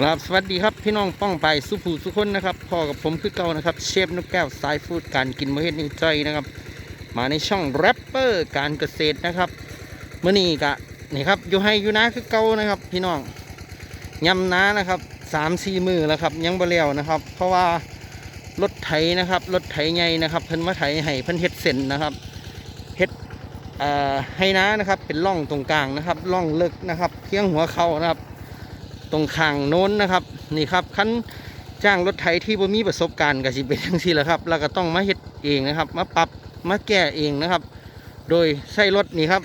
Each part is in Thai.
กราบสวัสดีครับพี่น้องป้องไปสุภูสุคนนะครับพ่อกับผมคือเก่านะครับเชฟนกแก้วสายฟูดการกินมื้อเฮ็ดนี่ใจอยนะครับ มาในช่องแรปเปอร์การเกษตรนะครับเมื้อนี้กะนี่ครับอยู่ให้อยู่นะคือเก่านะครับ พี่น้องยำน้านะครับสามสี่มือแล้วครับยังบ่แล้วนะครับ เพราะว่ารถไถนะครับรถไถใหญ่นะครับ เพิ่นมาไถให้เพิ่นเฮ็ดเส้นนะครับเฮ็ดให้น้านะครับเป็นร่องตรงกลางนะครับร่องเลิกนะครับเพียงหัวเข่านะครับ ตรงข้างโน้นนะครับ นี่ครับคันจ้างรถไถที่บ่มีประสบการณ์ก็สิเป็นจังซี่แหละครับ แล้วก็ต้องมาเฮ็ดเองนะครับ มาปรับมาแก้เองนะครับ โดยใช้รถนี่ครับ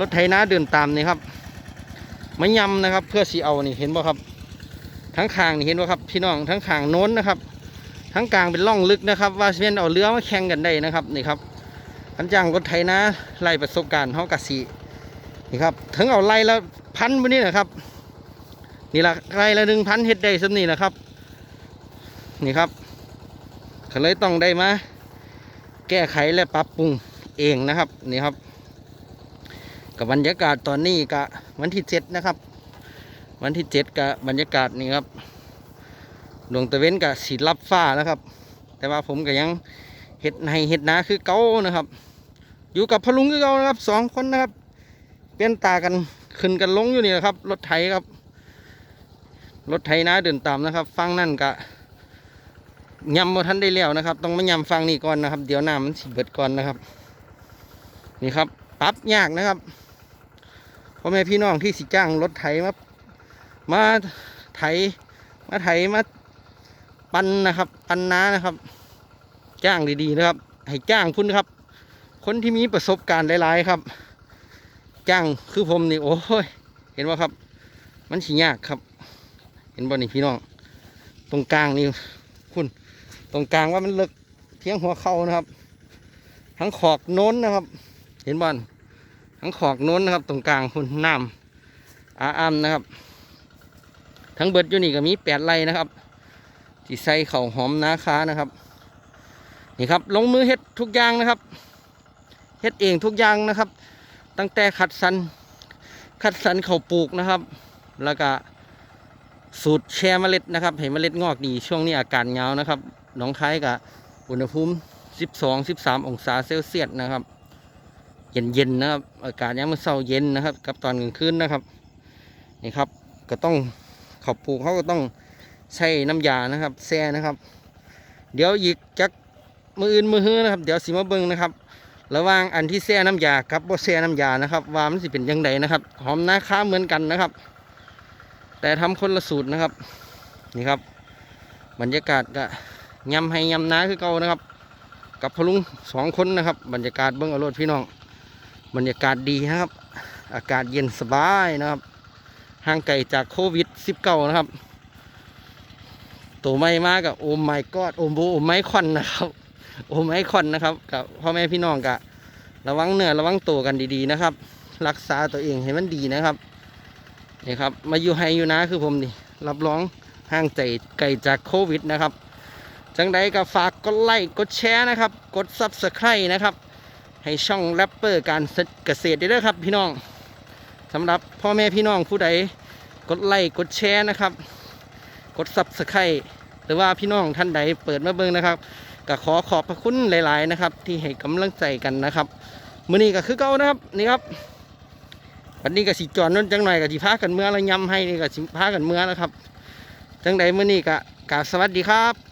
รถไถนาเดินตามนี่ครับมายำนะครับ เพื่อสีเอานี่เห็นบ่ครับ ทั้งคางนี่เห็นบ่ครับพี่น้องทั้งคางโน้นนะครับ ทั้งกลางเป็นร่องลึกนะครับ ว่าเช่นเอาเรือมาแข่งกันได้นะครับนี่ครับคันจ้างรถไถนาไล่ประสบการณ์เฮากะสีนี่ครับถึงเอาไล่แล้วพันไปนี่นะครับ นี่ละไรละหนึ่งพันเฮ็ดได้สำนี่แหละครับ นี่ครับก็เลยต้องได้มาแก้ไขและปรับปรุงเองนะครับนี่ครับ กับบรรยากาศตอนนี้กะวันที่เจ็ดนะครับ วันที่เจ็ดกับบรรยากาศนี่ครับดวงตะเวนกับสีรับฟ้านะครับ แต่ว่าผมก็ยังเห็ดในเห็ดนาคือเก้านะครับ อยู่กับพลุงคือเก้านะครับสองคนนะครับ เปลี่ยนตากันขึ้นกันลงอยู่นี่นะครับ รถไถครับ รถไถนาเดินตามนะครับ ฟังนั่นกะยำบ่ทันได้แล้วนะครับ ต้องมายำฟังนี่ก่อนนะครับ เดี๋ยวน้ำมันสิเบิดก่อนนะครับ นี่ครับปรับยากนะครับพ่อแม่พี่น้องที่สิจ้างรถไถมามาไถมาไถมาปันนะครับ ปันน้านะครับ จ้างดีๆนะครับ ให้จ้างพุ่นครับ คนที่มีประสบการณ์หลาย ๆ ครับ จ้างคือผมนี่โอ้ยเห็นว่าครับ มันสิยากครับ ห็นบ่นี่พี่น้อง ตรงกลางนี่คุณ ตรงกลางว่ามันเลิกเพียงหัวเข่านะครับ ทั้งขอกโน้นนะครับ เห็นบ่อนทั้งขอกโน้นนะครับ ตรงกลางคุณน้ำอาอามนะครับ ทั้งเบิดอยู่นี่ก็มีแปดไร่นะครับที่ใส่เข่าหอมนาคานะครับ นี่ครับ ลงมือเฮ็ดทุกอย่างนะครับเฮ็ดเองทุกอย่างนะครับ ตั้งแต่ขัดสันคัดสรรเขาปลูกนะครับ แล้วก็ สูตรแช่เมล็ดนะครับให้เมล็ดงอกดีช่วงนี้อากาศหนานะครับหนองคายกับอุณหภูมิ 12 13 องศาเซลเซียสนะครับ เย็นๆนะครับอากาศยามมื้อเช้าเย็นนะครับ กับตอนกลางคืนนะครับนี่ครับก็ต้องเขาวปลูกเขาก็ต้องใช้น้ำยานะครับแช่นะครับ เดี๋ยวอีกจักมืออื่นมือฮื้อนะครับ เดี๋ยวสิมาเบิงนะครับระหว่างอันที่แช่น้ำยากับบ่แช่น้ำยานะครับ ว่ามันสิเป็นยังไงนะครับ หอมนาค้าเหมือนกันนะครับ แต่ทำคนละสูตรนะครับ นี่ครับ บรรยากาศก็ยำให้ยำน้าคือเก่านะครับ กับพลุงสองคนนะครับ บรรยากาศเบื้องอรรถพี่น้อง บรรยากาศดีนะครับ อากาศเย็นสบายนะครับห่างไกลจากโควิด -19 นะครับ ตัวไม่มากกับโอมไมกอดโอมโบโอมไม้คอนนะครับ โอมไม้คอนนะครับ กับพ่อแม่พี่น้องกะ ระวังเนื้อระวังตัวกันดีๆนะครับ รักษาตัวเองให้มันดีนะครับ นี่ครับ มาอยู่ไฮอยู่นะคือผมนี่ รับรองห่างใจไกลจากโควิดนะครับ จังใดก็ฝากกดไลค์กดแชร์นะครับ กดซับสไครต์นะครับ ให้ช่องแรปเปอร์การเกษตรด้ด้วยครับพี่น้องสำหรับพ่อแม่พี่น้องผู้ใดกดไลค์กดแชร์นะครับ กดซับสไครต์หรือว่าพี่น้องท่านใดเปิดมาเบิ่งนะครับก็ขอขอบพระคุณหลาย ๆ นะครับ ที่ให้กำลังใจกันนะครับมื้อนี้ก็คือเก่านะครับนี่ครับ วันนี้ก็สิจอดนั่นจังหน่อยก็สิพากันเมื่อแล้วยำให้นี่ก็สิพากันเมื่อนะครับ จังใดมื้อนี้ก็กาบสวัสดีครับ